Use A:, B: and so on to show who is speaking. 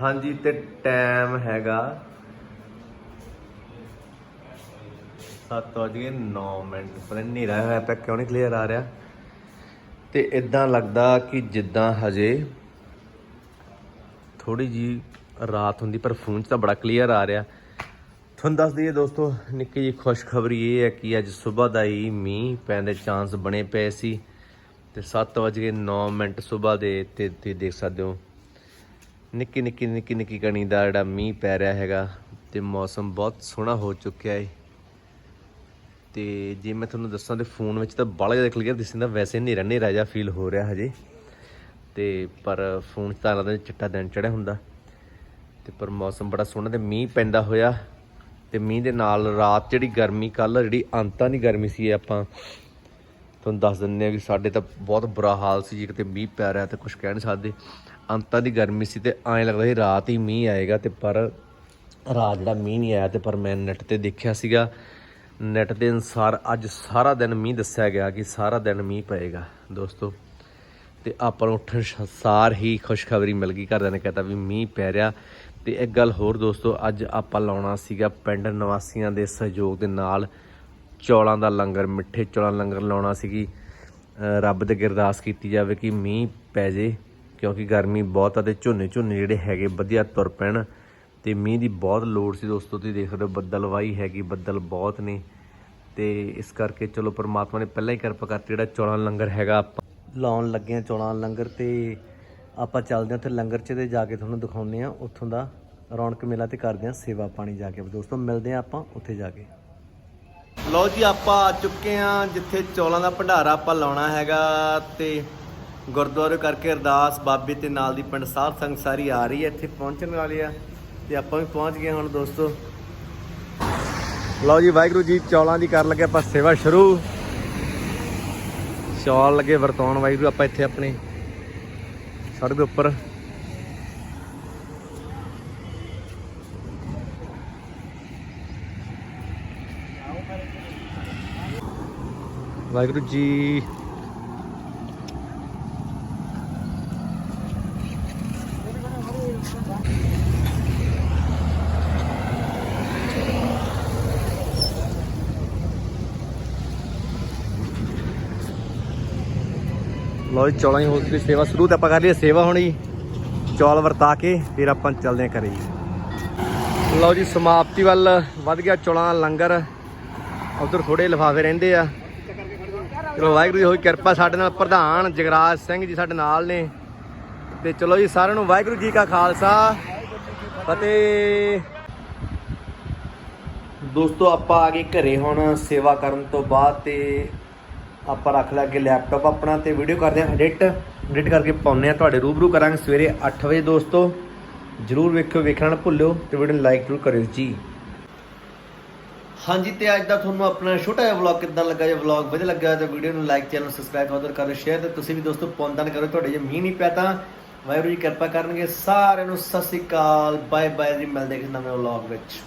A: ਹਾਂਜੀ, ਤੇ ਟਾਈਮ ਹੈਗਾ 7:09 ਮਿੰਟ। ਪਰ ਹਨੇਰਾ ਹੋਇਆ ਪਿਆ, ਕਿਉਂ ਨਹੀਂ ਕਲੀਅਰ ਆ ਰਿਹਾ? ਤੇ ਇਦਾਂ ਲੱਗਦਾ ਕਿ ਜਿੱਦਾਂ ਹਜੇ ਥੋੜੀ ਜੀ ਰਾਤ ਹੁੰਦੀ, ਪਰ ਫੋਨ 'ਚ ਤਾਂ ਬੜਾ ਕਲੀਅਰ ਆ ਰਿਹਾ। ਤੁਹਾਨੂੰ ਦੱਸ ਦਈਏ ਦੋਸਤੋ, ਨਿੱਕੀ ਜੀ ਖੁਸ਼ਖਬਰੀ ਇਹ ਹੈ ਕਿ ਅੱਜ ਸਵੇਰ ਦਾ ਹੀ ਮੀਂਹ ਪੈਣ ਦੇ ਚਾਂਸ ਬਣੇ ਪਏ ਸੀ। ਤੇ 7:09 ਮਿੰਟ ਸਵੇਰ ਦੇ, ਤੇ ਤੁਸੀਂ ਦੇਖ ਸਕਦੇ ਹੋ ਨਿੱਕੀ ਨਿੱਕੀ ਨਿੱਕੀ ਨਿੱਕੀ ਕਣੀ ਦਾ ਜਿਹੜਾ ਮੀਂਹ ਪੈ ਰਿਹਾ ਹੈਗਾ ਤੇ ਮੌਸਮ ਬਹੁਤ ਸੋਹਣਾ ਹੋ ਚੁੱਕਿਆ ਹੈ ਤੇ ਜੇ ਮੈਂ ਤੁਹਾਨੂੰ ਦੱਸਾਂ ਤੇ ਫੋਨ ਵਿੱਚ ਤਾਂ ਬੜਾ ਜ਼ਿਆਦਾ ਕਲੀਅਰ ਦਿਸਦਾ ਵੈਸੇ ਹਨੇਰਾ ਹਨੇਰਾ ਜਿਹਾ ਫੀਲ ਹੋ ਰਿਹਾ ਹਜੇ। ਤੇ ਪਰ ਫੋਨ 'ਚ ਤਾਂ ਲੱਗਦਾ ਚਿੱਟਾ ਦਿਨ ਚੜਿਆ ਹੁੰਦਾ। ਤੇ ਪਰ ਮੌਸਮ ਬੜਾ ਸੋਹਣਾ ਤੇ ਮੀਂਹ ਪੈਂਦਾ ਹੋਇਆ। ਤੇ ਮੀਂਹ ਦੇ ਨਾਲ ਰਾਤ ਜਿਹੜੀ ਗਰਮੀ ਕੱਲ ਜਿਹੜੀ ਅੰਤਾਂ ਦੀ ਗਰਮੀ ਸੀ ਆਪਾਂ ਤੁਹਾਨੂੰ ਦੱਸ ਦਿੰਦੇ ਆ ਕਿ ਸਾਡੇ ਤਾਂ ਬਹੁਤ ਬੁਰਾ ਹਾਲ ਸੀ ਜੇ, ਕਿਤੇ ਮੀਂਹ ਪੈ ਰਿਹਾ ਤੇ ਕੁਝ ਕਹਿ ਨਹੀਂ ਸਕਦੇ। ਅੰਤਾਂ ਦੀ ਗਰਮੀ ਸੀ ਤੇ ਐਂ ਲੱਗਦਾ ਸੀ ਰਾਤ ਹੀ ਮੀਂਹ ਆਏਗਾ ਤੇ ਪਰ ਰਾਤ ਜਿਹੜਾ ਮੀਂਹ ਨਹੀਂ ਆਇਆ ਤੇ ਪਰ ਮੈਂ ਨੈਟ ਤੇ ਦੇਖਿਆ ਸੀਗਾ। ਨੈਟ ਦੇ ਅਨਸਾਰ ਅੱਜ ਸਾਰਾ ਦਿਨ ਮੀਂਹ ਦੱਸਿਆ ਗਿਆ ਕਿ ਸਾਰਾ ਦਿਨ ਮੀਂਹ ਪਏਗਾ ਦੋਸਤੋ। ਤੇ ਆਪਾਂ ਨੂੰ ਉੱਠਣ ਸਾਰ ਹੀ ਖੁਸ਼ਖਬਰੀ ਮਿਲ ਗਈ, ਘਰਦਿਆਂ ਨੇ ਕਹਤਾ ਵੀ ਮੀਂਹ ਪੈ ਰਿਹਾ। ਤੇ ਇੱਕ ਗੱਲ ਹੋਰ ਦੋਸਤੋ, ਅੱਜ ਆਪਾਂ ਲਾਉਣਾ ਸੀਗਾ ਪਿੰਡ ਨਿਵਾਸੀਆਂ ਦੇ ਸਹਿਯੋਗ ਦੇ ਨਾਲ ਚੌਲਾਂ ਦਾ ਲੰਗਰ, ਮਿੱਠੇ ਚੌਲਾਂ ਲੰਗਰ ਲਾਉਣਾ ਸੀਗੀ। ਰੱਬ ਦੇ ਅੱਗੇ ਅਰਦਾਸ ਕੀਤੀ ਜਾਵੇ ਕਿ ਮੀਂਹ ਪੈ ਜੇ, ਕਿਉਂਕਿ ਗਰਮੀ ਬਹੁਤ ਆ ਤੇ ਝੋਨੇ ਝੋਨੇ ਜਿਹੜੇ ਹੈਗੇ ਵਧੀਆ ਤੁਰ ਪੈਣ। ਤੇ ਮੀਂਹ ਦੀ ਬਹੁਤ ਲੋੜ ਸੀ ਦੋਸਤੋ, ਤੁਸੀਂ ਦੇਖ ਰਹੇ ਹੋ ਬੱਦਲਵਾਈ ਹੈਗੀ, ਬੱਦਲ ਬਹੁਤ ਨੇ। ਤੇ ਇਸ ਕਰਕੇ ਚਲੋ ਪ੍ਰਮਾਤਮਾ ਨੇ ਪਹਿਲਾਂ ਹੀ ਕਿਰਪਾ ਕਰਤੀ, ਜਿਹੜਾ ਚੌਲਾਂ ਲੰਗਰ ਹੈਗਾ, ਆਪਾਂ ਲਾਉਣ ਲੱਗੇ ਆ ਚੌਲਾਂ ਲੰਗਰ ਤੇ ਆਪਾਂ ਚੱਲਦੇ ਹਾਂ ਉੱਥੇ ਲੰਗਰ 'ਚ ਤੇ ਜਾ ਕੇ ਤੁਹਾਨੂੰ ਦਿਖਾਉਂਦੇ ਆ ਉੱਥੋਂ ਦਾ ਰੌਣਕ ਮੇਲਾ ਤੇ ਕਰਦੇ ਆ ਸੇਵਾ ਪਾਣੀ ਜਾ ਕੇ। ਦੋਸਤੋ, ਮਿਲਦੇ ਆ ਆਪਾਂ ਉੱਥੇ ਜਾ ਕੇ। ਲਓ ਜੀ, ਆਪਾਂ ਆ ਚੁੱਕੇ ਆ ਜਿੱਥੇ ਚੌਲਾਂ ਦਾ ਭੰਡਾਰਾ ਆਪਾਂ ਲਾਉਣਾ ਹੈਗਾ ਤੇ ਗੁਰਦੁਆਰੇ ਕਰਕੇ ਅਰਦਾਸ ਬਾਬੇ ਤੇ ਨਾਲ ਦੀ ਪਿੰਡ ਸਾਧ ਸੰਗ ਸਾਰੀ ਆ ਰਹੀ ਹੈ, ਇੱਥੇ ਪਹੁੰਚਣ ਵਾਲੀ ਆ ਤੇ ਆਪਾਂ ਵੀ ਪਹੁੰਚ ਗਏ ਹੁਣ ਦੋਸਤੋ। ਲਓ ਜੀ, ਵਾਹਿਗੁਰੂ ਜੀ, ਚੌਲਾਂ ਦੀ ਕਰਨ ਲੱਗੇ ਆਪਾਂ ਸੇਵਾ ਸ਼ੁਰੂ। ਚੌਲ ਲੱਗੇ ਵਰਤਾਉਣ ਵਾਹਿਗੁਰੂ, ਆਪਾਂ ਇੱਥੇ ਆਪਣੇ ਸੜਕ ਦੇ ਉੱਪਰ। ਵਾਹਿਗੁਰੂ ਜੀ। ਲਓ ਜੀ, ਚੌਲਾਂ ਦੀ ਹੋ ਚੁੱਕੀ ਸੇਵਾ ਸ਼ੁਰੂ ਤੇ ਆਪਾਂ ਕਰ ਲਈਏ, ਸੇਵਾ ਹੁਣ। ਜੀ ਚੌਲ ਵਰਤਾ ਕੇ ਫਿਰ ਆਪਾਂ ਚੱਲਦੇ ਹਾਂ ਘਰੇ ਜੀ। ਲਓ ਜੀ, ਸਮਾਪਤੀ ਵੱਲ ਵੱਧ ਗਿਆ ਚੌਲਾਂ ਲੰਗਰ। ਉਧਰ ਥੋੜੇ ਲਿਫਾਫੇ ਰਹਿੰਦੇ ਆ। ਚਲੋ ਵਾਹਿਗੁਰੂ ਜੀ, ਹੋਈ ਕਿਰਪਾ ਸਾਡੇ ਨਾਲ ਪ੍ਰਧਾਨ ਜਗਰਾਜ ਸਿੰਘ ਜੀ ਸਾਡੇ ਨਾਲ ਨੇ। ਤੇ ਚਲੋ ਜੀ, ਸਾਰਿਆਂ ਨੂੰ ਵਾਹਿਗੁਰੂ ਜੀ ਕਾ ਖਾਲਸਾ। ਫਤਿਹ। ਦੋਸਤੋ, ਆਪਾਂ ਆ ਗਏ ਘਰੇ ਹੁਣ ਸੇਵਾ ਕਰਨ ਤੋਂ ਬਾਅਦ ਤੇ ਆਪਾਂ ਰੱਖ ਲਿਆ ਅੱਗੇ ਲੈਪਟਾਪ ਆਪਣਾ ਤੇ ਵੀਡੀਓ ਕਰਦੇ ਹਾਂ ਐਡਿਟ। ਐਡਿਟ ਕਰਕੇ ਪਾਉਨੇ ਆ ਤੁਹਾਡੇ ਰੂਬਰੂ ਕਰਾਂਗੇ ਸਵੇਰੇ 8 ਵਜੇ ਦੋਸਤੋ। ਜਰੂਰ ਵੇਖਿਓ, ਵੇਖਣਾ ਨਾ ਭੁੱਲਿਓ ਤੇ ਵੀਡੀਓ ਨੂੰ ਲਾਈਕ ਜ਼ਰੂਰ ਕਰਿਓ ਜੀ। ਹਾਂਜੀ ਤੇ ਅੱਜ ਦਾ ਤੁਹਾਨੂੰ ਆਪਣਾ ਛੋਟਾ ਜਿਹਾ ਵਲੌਗ ਕਿੱਦਾਂ ਲੱਗਾ? ਜੇ ਵਲੌਗ ਵਧੀਆ ਲੱਗਾ ਤਾਂ ਵੀਡੀਓ ਨੂੰ ਲਾਈਕ ਚੈਨਲ ਸਬਸਕ੍ਰਾਈਬ ਉਧਰ ਕਰੋ ਸ਼ੇਅਰ ਤੇ ਤੁਸੀਂ ਵੀ ਦੋਸਤੋ ਪੌਂਦਨ ਕਰੋ, ਤੁਹਾਡੇ ਜੇ ਮੀਂਹ ਨਹੀਂ ਪਿਆ ਤਾਂ ਵਾਹਿਗੁਰੂ ਜੀ ਕਿਰਪਾ ਕਰਨਗੇ। ਸਾਰਿਆਂ ਨੂੰ ਸਤਿ ਸ੍ਰੀ ਅਕਾਲ ਬਾਏ ਬਾਏ ਜੀ, ਮਿਲਦੇ ਕਿਸੇ ਨਵੇਂ ਵਲੌਗ ਵਿੱਚ।